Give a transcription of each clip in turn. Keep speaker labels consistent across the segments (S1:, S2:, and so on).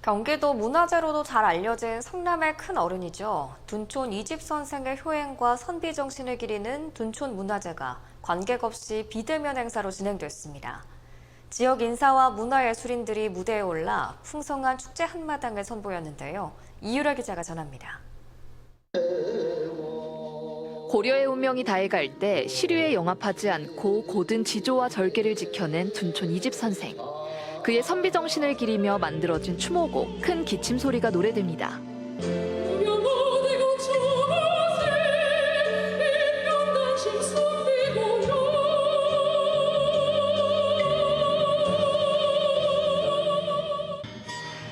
S1: 경기도 문화재로도 잘 알려진 성남의 큰 어른이죠. 둔촌 이집 선생의 효행과 선비 정신을 기리는 둔촌 문화제가 관객 없이 비대면 행사로 진행됐습니다. 지역 인사와 문화예술인들이 무대에 올라 풍성한 축제 한마당을 선보였는데요. 이유라 기자가 전합니다.
S2: 고려의 운명이 다해갈 때 시류에 영합하지 않고 고든 지조와 절개를 지켜낸 둔촌 이집 선생. 그의 선비 정신을 기리며 만들어진 추모곡 큰 기침 소리가 노래됩니다.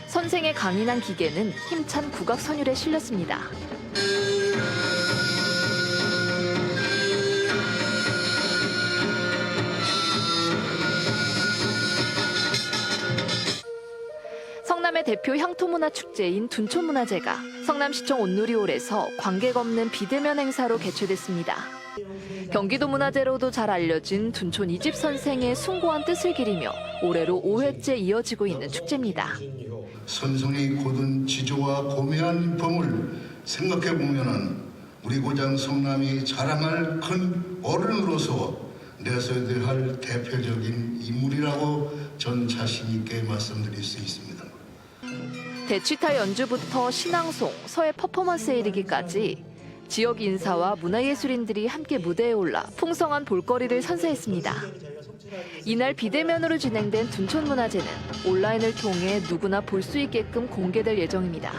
S2: 선생의 강인한 기계는 힘찬 국악 선율에 실렸습니다. 성남의 대표 향토문화 축제인 둔촌문화제가 성남시청 온누리홀에서 관객 없는 비대면 행사로 개최됐습니다. 경기도 문화재로도 잘 알려진 둔촌 이집 선생의 숭고한 뜻을 기리며 올해로 5회째 이어지고 있는 축제입니다.
S3: 선성의 고든 지조와 고매한 범을 생각해 보면은 우리 고장 성남이 자랑할 큰 어른으로서 내세워야 할 대표적인 인물이라고 전 자신 있게 말씀드릴 수 있습니다.
S2: 대치타 연주부터 신앙송, 서예 퍼포먼스에 이르기까지 지역 인사와 문화예술인들이 함께 무대에 올라 풍성한 볼거리를 선사했습니다. 이날 비대면으로 진행된 둔촌문화제는 온라인을 통해 누구나 볼 수 있게끔 공개될 예정입니다.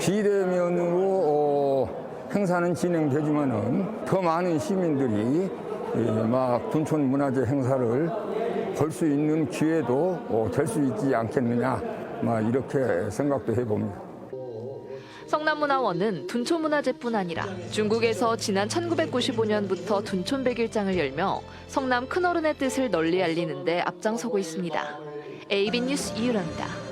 S4: 비대면으로 어, 행사는 진행되지만은 더 많은 시민들이 이, 막 둔촌 문화재 행사를 볼 수 있는 기회도 어, 될수 있지 않겠느냐 막 이렇게 생각도 해봅니다.
S2: 성남문화원은 둔촌문화재뿐 아니라 중국에서 지난 1995년부터 둔촌 백일장을 열며 성남 큰어른의 뜻을 널리 알리는 데 앞장서고 있습니다. AB 뉴스 이유라입니다.